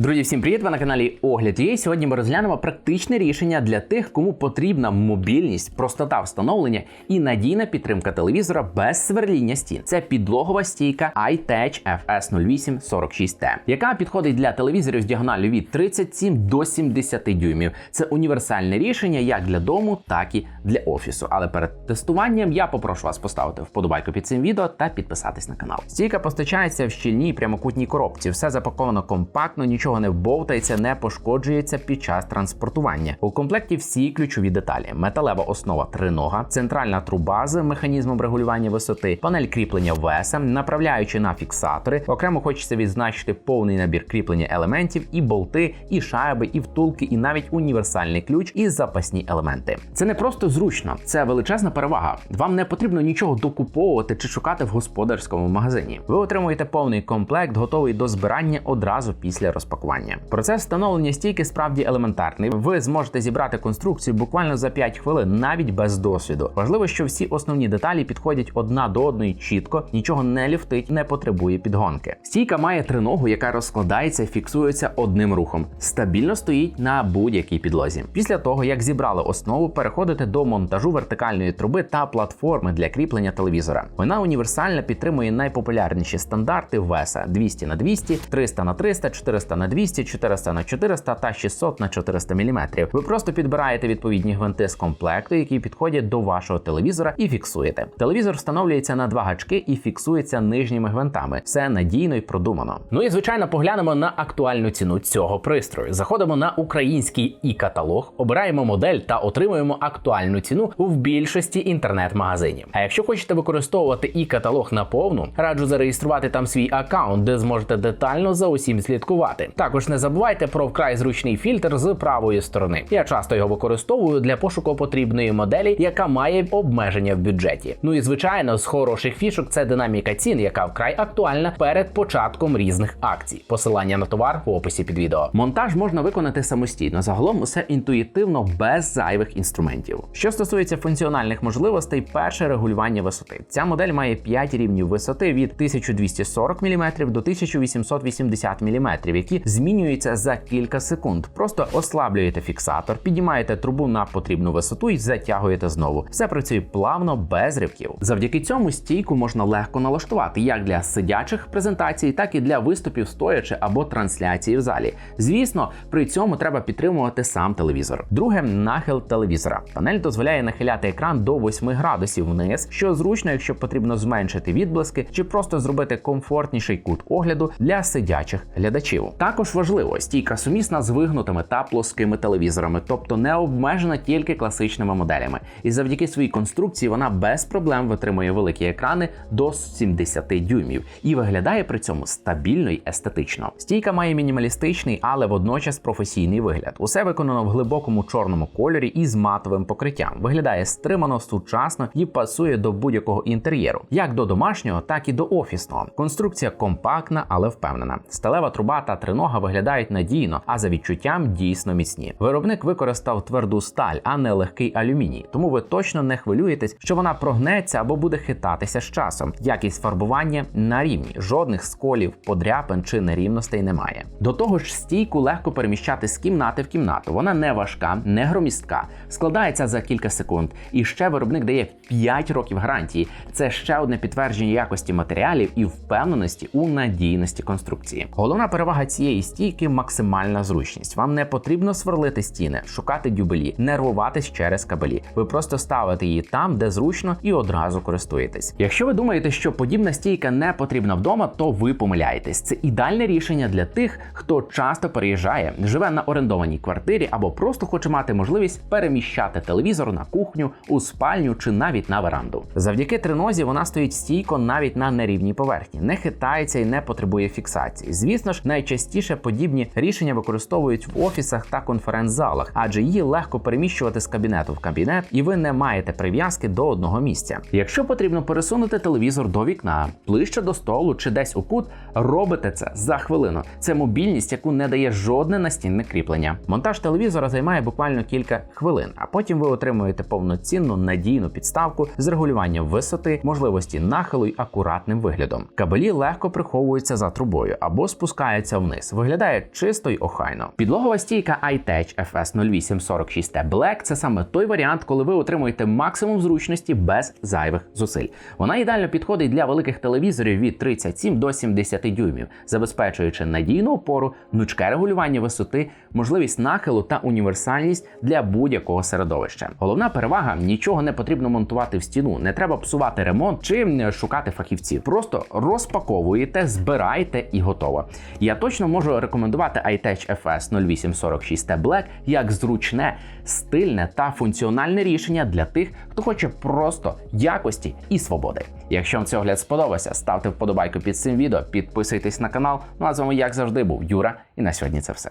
Друзі, всім привіт! Ви на каналі Огляд є. Сьогодні ми розглянемо практичне рішення для тих, кому потрібна мобільність, простота встановлення і надійна підтримка телевізора без сверління стін. Це підлогова стійка iTech FS0846T, яка підходить для телевізорів з діагоналлю від 37 до 70 дюймів. Це універсальне рішення як для дому, так і для офісу. Але перед тестуванням я попрошу вас поставити вподобайку під цим відео та підписатись на канал. Стійка постачається в щільній прямокутній коробці. Все запаковано компактно, нічого не вбовтається, не пошкоджується під час транспортування. У комплекті всі ключові деталі: металева основа тринога, центральна труба з механізмом регулювання висоти, панель кріплення веса, направляючи на фіксатори. Окремо хочеться відзначити повний набір кріплення елементів, і болти, і шайби, і втулки, і навіть універсальний ключ і запасні елементи. Це не просто зручно, це величезна перевага. Вам не потрібно нічого докуповувати чи шукати в господарському магазині. Ви отримуєте повний комплект, готовий до збирання одразу після розпакування. Процес встановлення стійки справді елементарний. Ви зможете зібрати конструкцію буквально за 5 хвилин, навіть без досвіду. Важливо, що всі основні деталі підходять одна до одної чітко, нічого не ліфтить, не потребує підгонки. Стійка має триногу, яка розкладається фіксується одним рухом. Стабільно стоїть на будь-якій підлозі. Після того, як зібрали основу, переходите до монтажу вертикальної труби та платформи для кріплення телевізора. Вона універсальна, підтримує найпопулярніші стандарти веса 200 на 200, 300 на 300, 400 на 200, 400 на 400 та 600 на 400 мм. Ви просто підбираєте відповідні гвинти з комплекту, які підходять до вашого телевізора, і фіксуєте. Телевізор встановлюється на два гачки і фіксується нижніми гвинтами. Все надійно і продумано. Ну і звичайно, поглянемо на актуальну ціну цього пристрою. Заходимо на український і каталог, обираємо модель та отримуємо актуальну ціну в більшості інтернет-магазинів. А якщо хочете використовувати і каталог наповну, раджу зареєструвати там свій аккаунт, де зможете детально за усім слідкувати. Також не забувайте про вкрай зручний фільтр з правої сторони. Я часто його використовую для пошуку потрібної моделі, яка має обмеження в бюджеті. Ну і звичайно, з хороших фішок це динаміка цін, яка вкрай актуальна перед початком різних акцій. Посилання на товар в описі під відео. Монтаж можна виконати самостійно. Загалом усе інтуїтивно без зайвих інструментів. Що стосується функціональних можливостей, перше регулювання висоти. Ця модель має 5 рівнів висоти від 1240 мм до 1880 мм, які змінюються за кілька секунд. Просто ослаблюєте фіксатор, піднімаєте трубу на потрібну висоту і затягуєте знову. Все працює плавно, без ривків. Завдяки цьому стійку можна легко налаштувати як для сидячих презентацій, так і для виступів стоячи або трансляції в залі. Звісно, при цьому треба підтримувати сам телевізор. Друге нахил телевізора. Панель дозволяє нахиляти екран до 8 градусів вниз, що зручно, якщо потрібно зменшити відблиски чи просто зробити комфортніший кут огляду для сидячих глядачів. Також важливо, стійка сумісна з вигнутими та плоскими телевізорами, тобто не обмежена тільки класичними моделями. І завдяки своїй конструкції вона без проблем витримує великі екрани до 70 дюймів і виглядає при цьому стабільно й естетично. Стійка має мінімалістичний, але водночас професійний вигляд. Усе виконано в глибокому чорному кольорі і з матовим покриттям. Виглядає стримано, сучасно і пасує до будь-якого інтер'єру, як до домашнього, так і до офісного. Конструкція компактна, але впевнена. Сталева труба та тринога виглядають надійно, а за відчуттям дійсно міцні. Виробник використав тверду сталь, а не легкий алюміній, тому ви точно не хвилюєтесь, що вона прогнеться або буде хитатися з часом. Якість фарбування на рівні, жодних сколів, подряпин чи нерівностей немає. До того ж, стійку легко переміщати з кімнати в кімнату. Вона не важка, не громістка, складається за кілька секунд. І ще виробник дає 5 років гарантії. Це ще одне підтвердження якості матеріалів і впевненості у надійності конструкції. Головна перевага цієї стійки максимальна зручність. Вам не потрібно сверлити стіни, шукати дюбелі, нервуватись через кабелі. Ви просто ставите її там, де зручно, і одразу користуєтесь. Якщо ви думаєте, що подібна стійка не потрібна вдома, то ви помиляєтесь. Це ідеальне рішення для тих, хто часто переїжджає, живе на орендованій квартирі або просто хоче мати можливість переміщати телевізор на кухню, у спальню чи навіть на веранду. Завдяки тринозі вона стоїть стійко навіть на нерівній поверхні, не хитається і не потребує фіксації. Звісно ж, найчастіше подібні рішення використовують в офісах та конференц-залах, адже її легко переміщувати з кабінету в кабінет, і ви не маєте прив'язки до одного місця. Якщо потрібно пересунути телевізор до вікна, ближче до столу чи десь у кут, робите це за хвилину. Це мобільність, яку не дає жодне настінне кріплення. Монтаж телевізора займає буквально кілька хвилин, а потім ви отримуєте повноцінну надійну підставку з регулюванням висоти, можливості нахилу й акуратним виглядом. Кабелі легко приховуються за трубою або спускаються вниз. Офіс виглядає чисто й охайно. Підлогова стійка iTech FS 0846T Black – це саме той варіант, коли ви отримуєте максимум зручності без зайвих зусиль. Вона ідеально підходить для великих телевізорів від 37 до 70 дюймів, забезпечуючи надійну опору, гнучке регулювання висоти, можливість нахилу та універсальність для будь-якого середовища. Головна перевага нічого не потрібно монтувати в стіну, не треба псувати ремонт чи шукати фахівців. Просто розпаковуєте, збираєте і готово. Я точно можу рекомендувати iTech FS 0846T Black як зручне, стильне та функціональне рішення для тих, хто хоче просто якості і свободи. Якщо вам цей огляд сподобався, ставте вподобайку під цим відео, підписуйтесь на канал. Ну а з вами, як завжди, був Юра, і на сьогодні це все.